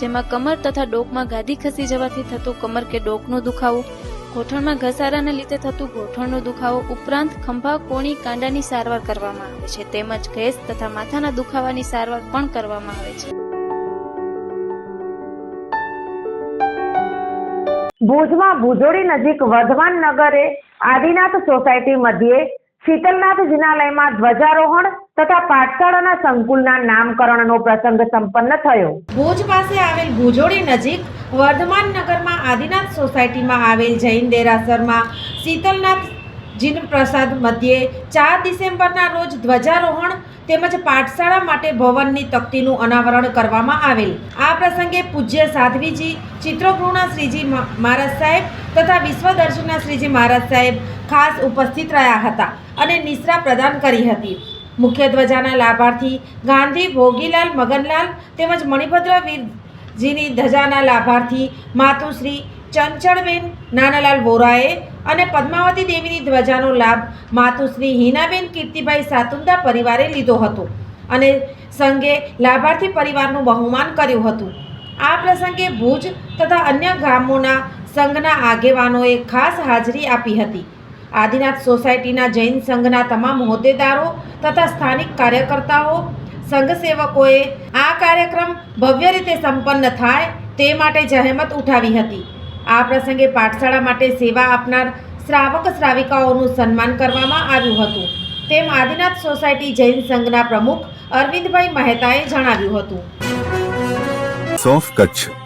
જેમાં કમર તથા ડોકમાં ગાદી ખસી જવાથી થતું કમર કે ડોકનો દુખાવો, ગોઠણમાં ઘસારાને લીધે થતું ઘોઠણનો દુખાવો ઉપરાંત ખંભા, કોણી, કાંડાની સારવાર કરવામાં આવે છે. તેમજ ગેસ તથા માથાના દુખાવાની સારવાર પણ કરવામાં આવે છે. ભુજમાં ભુજોડી નજીક વર્ધમાન નગરે આદિનાથ સોસાયટી મધ્યે શીતલનાથ જિનાલયમાં ધ્વજારોહણ તથા પાઠશાળાના સંકુલના નામકરણનો પ્રસંગ સંપન્ન થયો. ભુજ પાસે આવેલ ભુજોડી નજીક વર્ધમાન નગરમાં આદિનાથ સોસાયટીમાં આવેલ જૈન દેરાસરમાં શીતલનાથ જીન પ્રસાદ મધ્યે ચાર ડિસેમ્બરના રોજ ધ્વજારોહણ તેમજ પાઠશાળા માટે ભવનની તકતીનું અનાવરણ કરવામાં આવેલ. આ પ્રસંગે પૂજ્ય સાધ્વીજી ચિત્રગૃહના શ્રીજી મહારાજ સાહેબ તથા વિશ્વ વિશ્વદર્શનના શ્રીજી મહારાજ સાહેબ ખાસ ઉપસ્થિત રહ્યા હતા અને નિશ્રા પ્રદાન કરી હતી. મુખ્ય ધ્વજાના લાભાર્થી ગાંધી ભોગીલાલ મગનલાલ તેમજ મણિભદ્ર વીરજીની ધજાના લાભાર્થી માતુશ્રી ચંચળબેન નાનાલાલ વોરાએ અને પદ્માવતી દેવીની ધ્વજાનો લાભ માતુશ્રી હિનાબેન કીર્તિભાઈ સાતુંદા પરિવારે લીધો હતો અને સંઘે લાભાર્થી પરિવારનું બહુમાન કર્યું હતું. આ પ્રસંગે ભુજ તથા અન્ય ગામોના સંઘના આગેવાનોએ ખાસ હાજરી આપી હતી. આદિનાથ સોસાયટીના જૈન સંઘના તમામ હોદ્દેદારો તથા સ્થાનિક કાર્યકર્તાઓ, સંઘ સેવકોએ આ કાર્યક્રમ ભવ્ય રીતે સંપન્ન થાય તે માટે જહેમત ઉઠાવી હતી. આ પ્રસંગે પાઠશાળા માટે સેવા આપનાર શ્રાવક શ્રાવિકાઓનું સન્માન કરવામાં આવ્યું હતું. તેમ આદિનાથ સોસાયટી જૈન સંઘના પ્રમુખ અરવિંદભાઈ મહેતાએ જણાવ્યું હતું. સોફ Kutch